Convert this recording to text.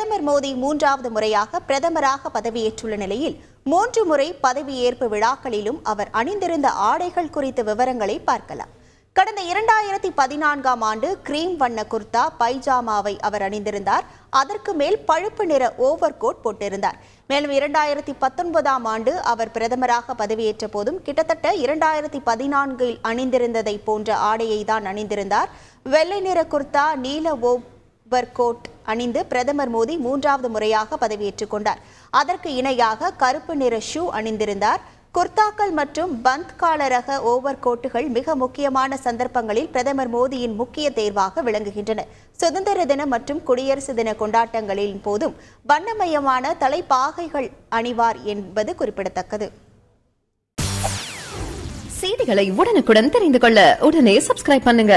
பிரதமர் மோடி மூன்றாவது முறையாக பிரதமராக பதவியேற்றுள்ள நிலையில் மூன்று முறை பதவியேற்பு விழாக்களிலும் அவர் அணிந்திருந்த ஆடைகள் குறித்த விவரங்களை பார்க்கலாம். கடந்த இரண்டாயிரத்தி பதினான்காம் ஆண்டு கிரீம் வண்ண குர்தா பைஜாமாவை அவர் அணிந்திருந்தார். அதற்கு மேல் பழுப்பு நிற ஓவர் கோட் போட்டிருந்தார். மேலும் இரண்டாயிரத்தி பத்தொன்பதாம் ஆண்டு அவர் பிரதமராக பதவியேற்ற போதும் கிட்டத்தட்ட இரண்டாயிரத்தி பதினான்கில் அணிந்திருந்ததை போன்ற ஆடையை தான் அணிந்திருந்தார். வெள்ளை நிற குர்தா நீல ஓ கோட் அணிந்து பிரதமர் மோடி மூன்றாவது முறையாக பதவியேற்றுக் கொண்டார். அதற்கு இணையாக கருப்பு நிற ஷூ அணிந்திருந்தார். குர்தாக்கள் மற்றும் பந்த் கால ரக ஓவர் கோட்டுகள் மிக முக்கியமான சந்தர்ப்பங்களில் பிரதமர் மோடியின் முக்கிய தேர்வாக விளங்குகின்றன. சுதந்திர தின மற்றும் குடியரசு தின கொண்டாட்டங்களின் போதும் வண்ணமயமான தலைப்பாகைகள் அணிவார் என்பது குறிப்பிடத்தக்கது. செய்திகளை உடனுக்குடன் தெரிந்து கொள்ள உடனே சப்ஸ்கிரைப் பண்ணுங்க.